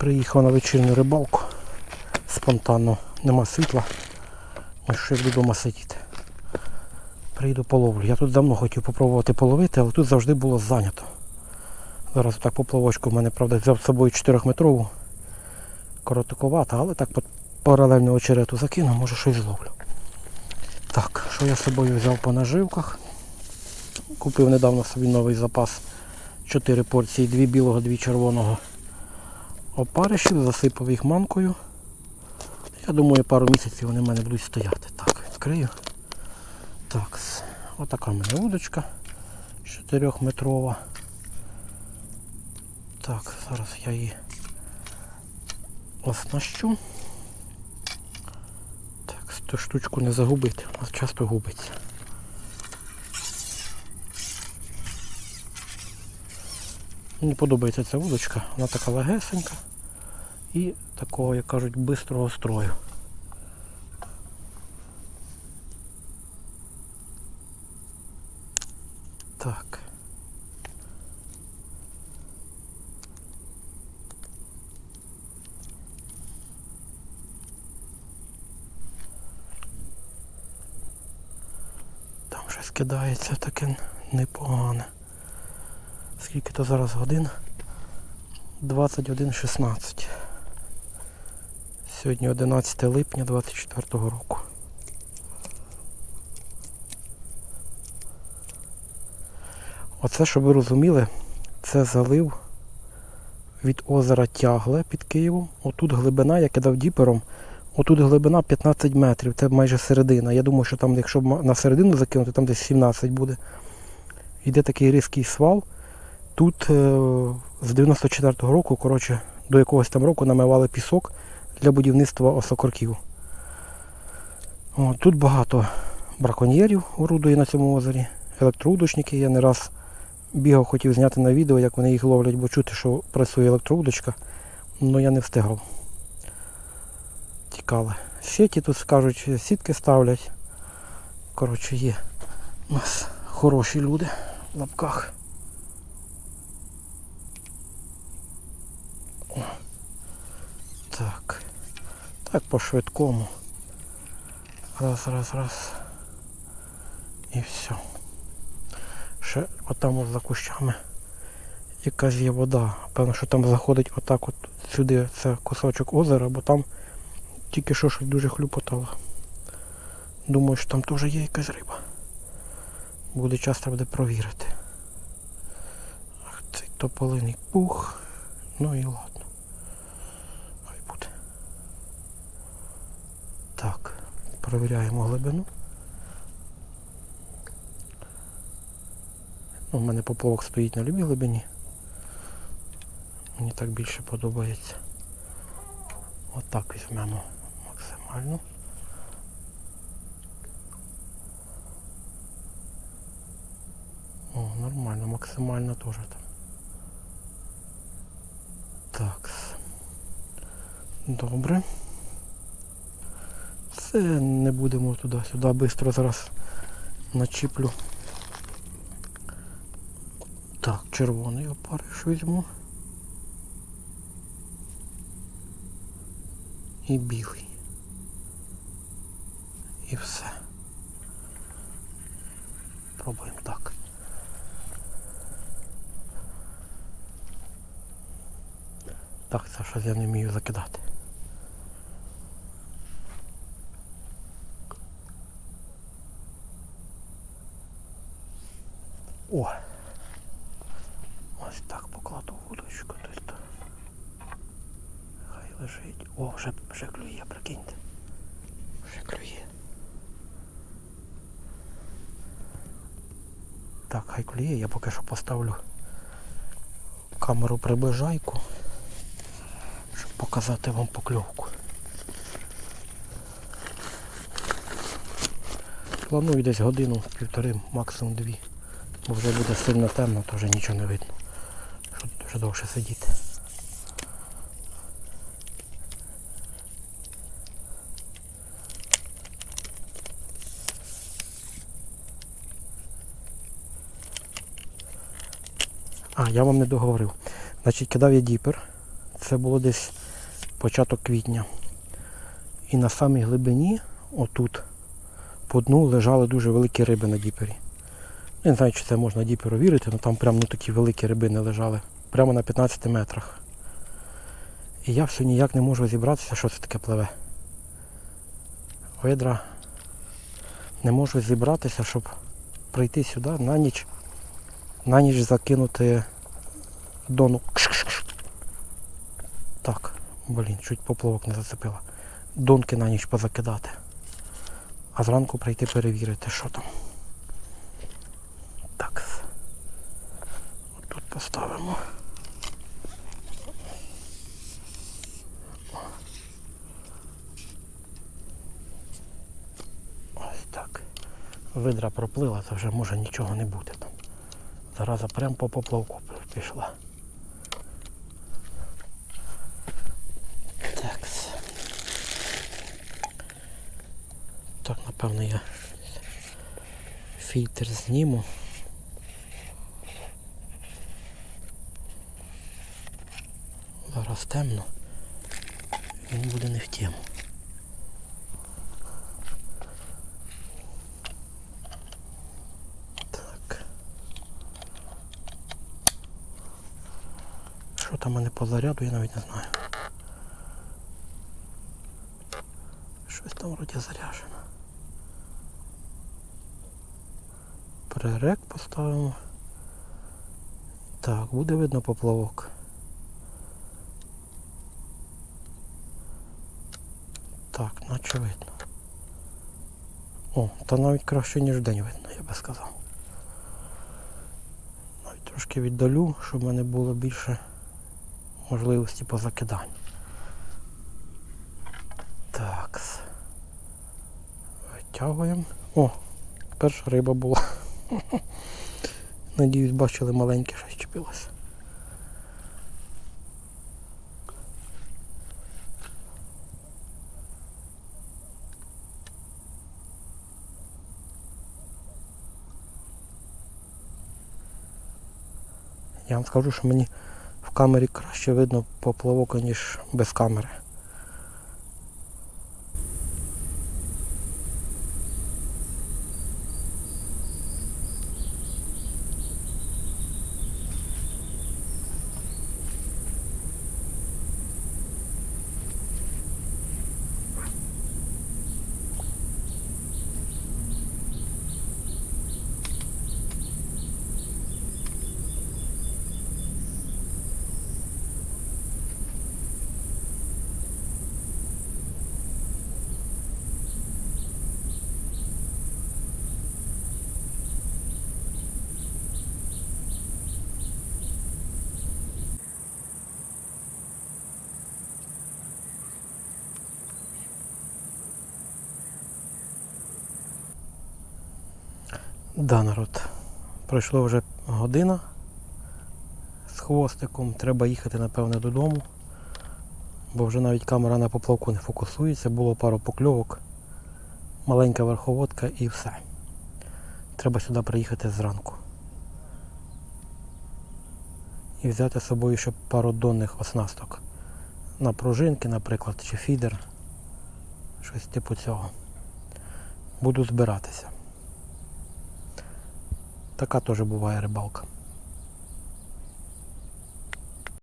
Приїхав на вечірню рибалку. Спонтанно. Нема світла. Ну що як вдома сидіти. Прийду половлю. Я тут давно хотів попробувати половити, але тут завжди було зайнято. Зараз так поплавочку в мене, правда, взяв з собою 4-метрову. Коротковата, але так паралельно очерету закину, може щось зловлю. Так, що я з собою взяв по наживках? Купив недавно собі новий запас. 4 порції, 2 білого, 2 червоного опаришів, засипав їх манкою. Я думаю, пару місяців вони в мене будуть стояти. Так, відкрию. Так, отака в мене удочка 4-метрова. Так, зараз я її оснащу. Так, цю штучку не загубити, у часто губиться. Мені подобається ця вудочка, вона така легесенька і такого, як кажуть, бистрого строю. Так. Там щось кидається таке непогане. Скільки то зараз годин? 21.16. Сьогодні 11 липня 24 року. Оце, щоб ви розуміли, це залив від озера Тягле під Києвом. Отут глибина, я кидав діпером. Отут глибина 15 метрів, це майже середина. Я думаю, що там, якщо на середину закинути, там десь 17 буде. Йде такий різкий свал. Тут е, з 94-го року, коротше, до якогось там року намивали пісок для будівництва осокорків. О, тут багато браконьєрів орудує на цьому озері, електроудочники. Я не раз бігав, хотів зняти на відео, як вони їх ловлять, бо чути, що працює електроудочка, але я не встигав. Тікали. Сіті тут скажуть, сітки ставлять. Коротше, є у нас хороші люди в лапках. Так. Так по швидкому. Раз, раз, раз. І все. Ще отам от за кущами якась є вода. Певно, що там заходить отак от сюди, це кусочок озера, бо там тільки що щось дуже хлюпотало. Думаю, що там теж є якась риба. Буде час треба буде провірити. Ах, цей тополиний пух. Ну і ладно. Хай буде. Так, перевіряємо глибину. Ну, у мене поплавок стоїть на любій глибині. Мені так більше подобається. Отак візьмемо максимально. О, нормально, максимально теж там. Так. Добре. Це не будемо туди-сюди. Бистро зараз начіплю. Так, червоний опариш візьму. І білий. І все. Пробуємо так. Так, це щось я не вмію закидати. О! Ось так покладу вудочку то. Хай лежить. О, вже, вже клює, прикиньте. Вже клює. Так, хай клює, я поки що поставлю камеру приближайку, щоб показати вам покльовку. Планую десь годину, півтори, максимум дві. Бо вже буде сильно темно, то вже нічого не видно. Щоб довше сидіти. А, я вам не договорив. Значить, кидав я діпер. Це було десь початок квітня. І на самій глибині, отут, по дну лежали дуже великі риби на діпері. Не знаю, чи це можна діперу вірити, але там прямо ну, такі великі рибини лежали. Прямо на 15 метрах. І я все ніяк не можу зібратися, що це таке пливе. Видра. Не можу зібратися, щоб прийти сюди на ніч. На ніч закинути дону. Так, блін, чуть поплавок не зацепила. Донки на ніч позакидати. А зранку прийти перевірити, що там. Так. Тут поставимо. Ось так. Видра проплила, то вже може нічого не бути там. Зараза прямо по поплавку пішла. Так. Так, напевно, я фільтр зніму. Зараз темно. Він буде не в тему. Що там у мене по заряду, я навіть не знаю. Щось там вроді заряджено. Пререк поставимо. Так, буде видно поплавок. Так, наче видно. О, та навіть краще, ніж день видно, я би сказав. Навіть трошки віддалю, щоб в мене було більше можливості по закиданню. Так. Витягуємо. О, перша риба була. Надіюсь, бачили маленьке щось чіпилося. Я вам скажу, що мені камері краще видно поплавок, ніж без камери. Да, народ. Пройшло вже година з хвостиком. Треба їхати, напевне, додому. Бо вже навіть камера на поплавку не фокусується, було пару покльовок, маленька верховодка і все. Треба сюди приїхати зранку. І взяти з собою ще пару донних оснасток. На пружинки, наприклад, чи фідер. Щось типу цього. Буду збиратися. Така теж буває рибалка.